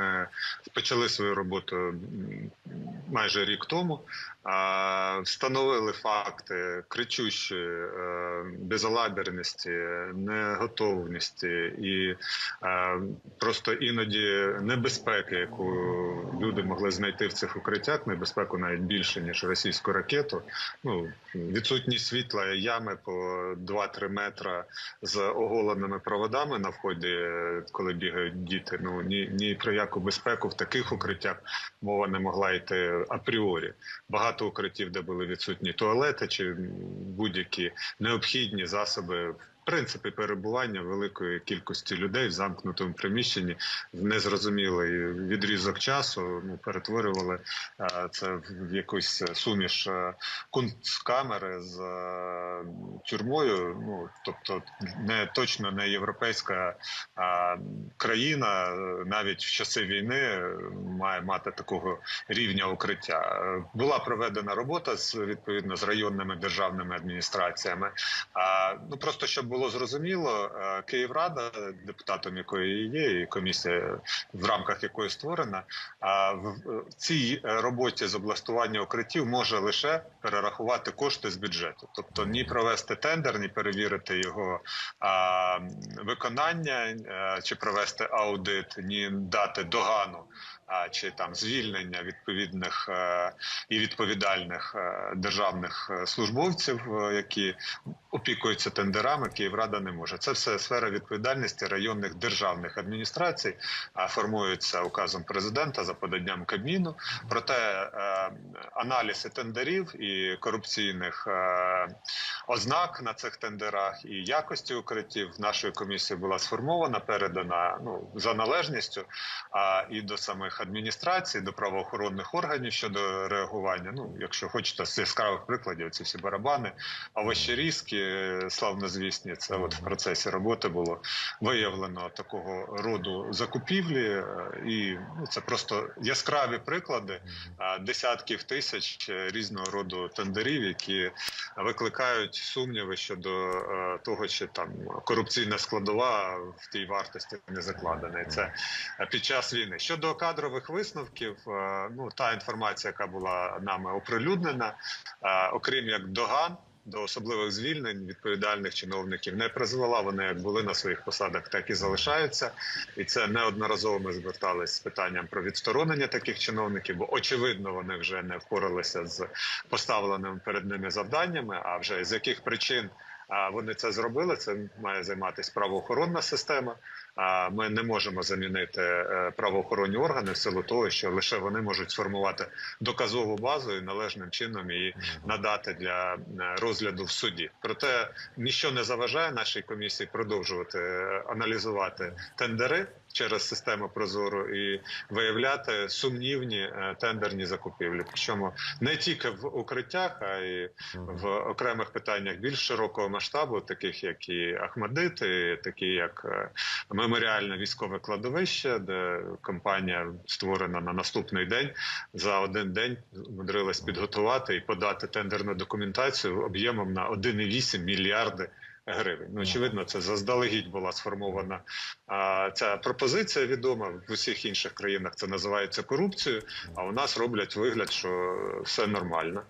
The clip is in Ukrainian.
ми почали свою роботу майже рік тому. Встановили факти кричущі е, безалаберності, неготовності і е, просто іноді небезпеки, яку люди могли знайти в цих укриттях, небезпеку навіть більше ніж російську ракету. Ну відсутність світла, ями по 2-3 метра з оголеними проводами на вході, коли бігають діти. Ну ні, ні про яку безпеку в таких укриттях мова не могла йти апріорі. Багато укриттів, де були відсутні туалети чи будь-які необхідні засоби. В принципі, перебування великої кількості людей в замкнутому приміщенні в незрозумілий відрізок часу ну, перетворювали е, це в якусь суміш е, кунсткамери з е, тюрмою. Ну тобто, не точно не європейська країна, навіть в часи війни має мати такого рівня укриття. Була проведена робота з відповідно з районними державними адміністраціями. А ну просто щоб було зрозуміло, е, Київрада, депутатом якої є, і комісія в рамках якої створена, а в цій е, роботі з облаштування укриттів може лише перерахувати кошти з бюджету, тобто ні провести тендер, ні перевірити його виконання, е, чи провести аудит, ні дати догану. а, Чи там звільнення відповідних е, і відповідальних е, державних е, службовців, е, які опікуються тендерами, Київрада не може. Це все сфера відповідальності районних державних адміністрацій, а формується указом президента за поданням Кабміну. Проте е, аналізи тендерів і корупційних е, ознак на цих тендерах і якості укриттів нашою комісією була сформована, передана ну за належністю, а і до самих адміністрацій, до правоохоронних органів щодо реагування. Ну, якщо хочете з яскравих прикладів, ці всі барабани, овощерізки, славнозвісні, це от в процесі роботи було виявлено такого роду закупівлі, е, і ну, це просто яскраві приклади десятків тисяч е, різного роду тендерів, які викликають сумніви щодо е, того, чи там корупційна складова в тій вартості не закладена. І це під час війни. Щодо кадрових висновків, ну та інформація, яка була нами оприлюднена, окрім як доган. До особливих звільнень відповідальних чиновників не призвела. Вони як були на своїх посадах, так і залишаються. І це неодноразово ми звертались з питанням про відсторонення таких чиновників, бо очевидно вони вже не впоралися з поставленими перед ними завданнями. А вже з яких причин вони це зробили? Це має займатися правоохоронна система. А ми не можемо замінити е, правоохоронні органи в силу того, що лише вони можуть сформувати доказову базу і належним чином її надати для е, розгляду в суді. Проте ніщо не заважає нашій комісії продовжувати е, аналізувати тендери через систему Прозоро і виявляти сумнівні тендерні закупівлі. Причому не тільки в укриттях, а й в окремих питаннях більш широкого масштабу, таких як і Ахмадити, такі як е, меморіальне військове кладовище, де компанія створена на наступний день за один день змудрилась підготувати і подати тендерну документацію об'ємом на 1,8 мільярди. Гривень. Ну, очевидно, це заздалегідь була сформована а, ця пропозиція відома в усіх інших країнах. Це називається корупцією. А у нас роблять вигляд, що все нормально.